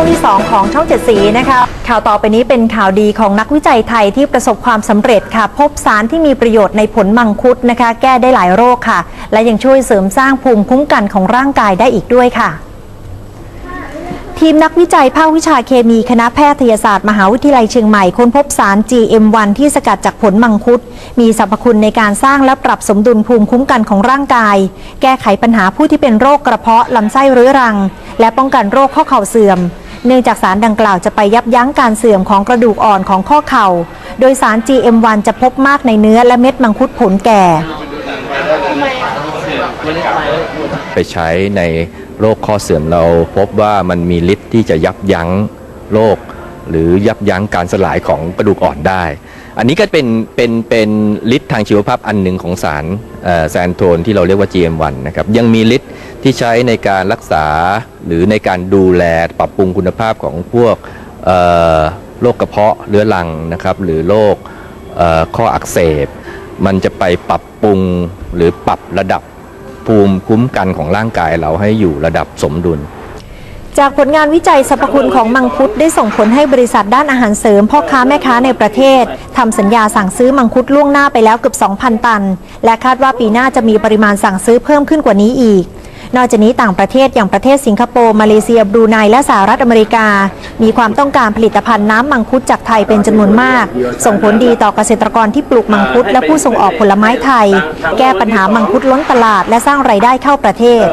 ของช่องเจ็ดสีนะคะข่าวต่อไปนี้เป็นข่าวดีของนักวิจัยไทยที่ประสบความสำเร็จค่ะ พบสารที่มีประโยชน์ในผลมังคุดนะคะ แก้ได้หลายโรคค่ะ และยังช่วยเสริมสร้างภูมิคุ้มกันของร่างกายได้อีกด้วยค่ะทีมนักวิจัยภาควิชาเคมีคณะแพทยศาสตร์มหาวิทยาลัยเชียงใหม่ค้นพบสาร GM1 ที่สกัดจากผลมังคุด มีสรรพคุณในการสร้างและปรับสมดุลภูมิคุ้มกันของร่างกาย แก้ไขปัญหาผู้ที่เป็นโรคกระเพาะลำไส้เรื้อรัง และป้องกันโรคข้อเข่าเสื่อม เนื่องจากสารดังกล่าวจะไปยับยั้งการเสื่อมของกระดูกอ่อนของข้อเข่า โดยสาร GM1 จะพบมากในเนื้อและเม็ดมังคุดผลแก่ ไปใช้ในโรคข้อเสื่อมเราพบว่ามันมีฤทธิ์ที่จะยับยั้งโรค หรือยับยั้งการสลายของกระดูกอ่อนได้ อันนี้ก็เป็นเป็นเป็นฤทธิ์ทางชีวภาพอันหนึ่งของสารเอ่อแซนโทนที่เราเรียกว่า GM1 นะครับยังมีฤทธิ์ที่ใช้ในการรักษาหรือในการดูแลปรับปรุงคุณภาพของพวกโรคกระเพาะเรื้อรังนะครับหรือโรคข้ออักเสบ มันจะไปปรับปรุงหรือปรับระดับภูมิคุ้มกันของร่างกายเราให้อยู่ระดับสมดุล จากผลงานวิจัยสรรพคุณของมังคุดได้ส่งผลให้บริษัทด้านอาหารเสริมพ่อค้าแม่ค้าในประเทศทำสัญญาสั่งซื้อมังคุดล่วงหน้าไปแล้วเกือบ 2,000 ตัน และคาดว่าปีหน้าจะมีปริมาณสั่งซื้อเพิ่มขึ้นกว่านี้อีก นอกจากนี้ต่างประเทศอย่างประเทศสิงคโปร์มาเลเซียบรูไนและสหรัฐอเมริกา มีความต้องการผลิตภัณฑ์น้ำมังคุดจากไทยเป็นจำนวนมาก ส่งผลดีต่อเกษตรกรที่ปลูกมังคุดและผู้ส่งออกผลไม้ไทย แก้ปัญหามังคุดล้นตลาดและสร้างรายได้เข้าประเทศ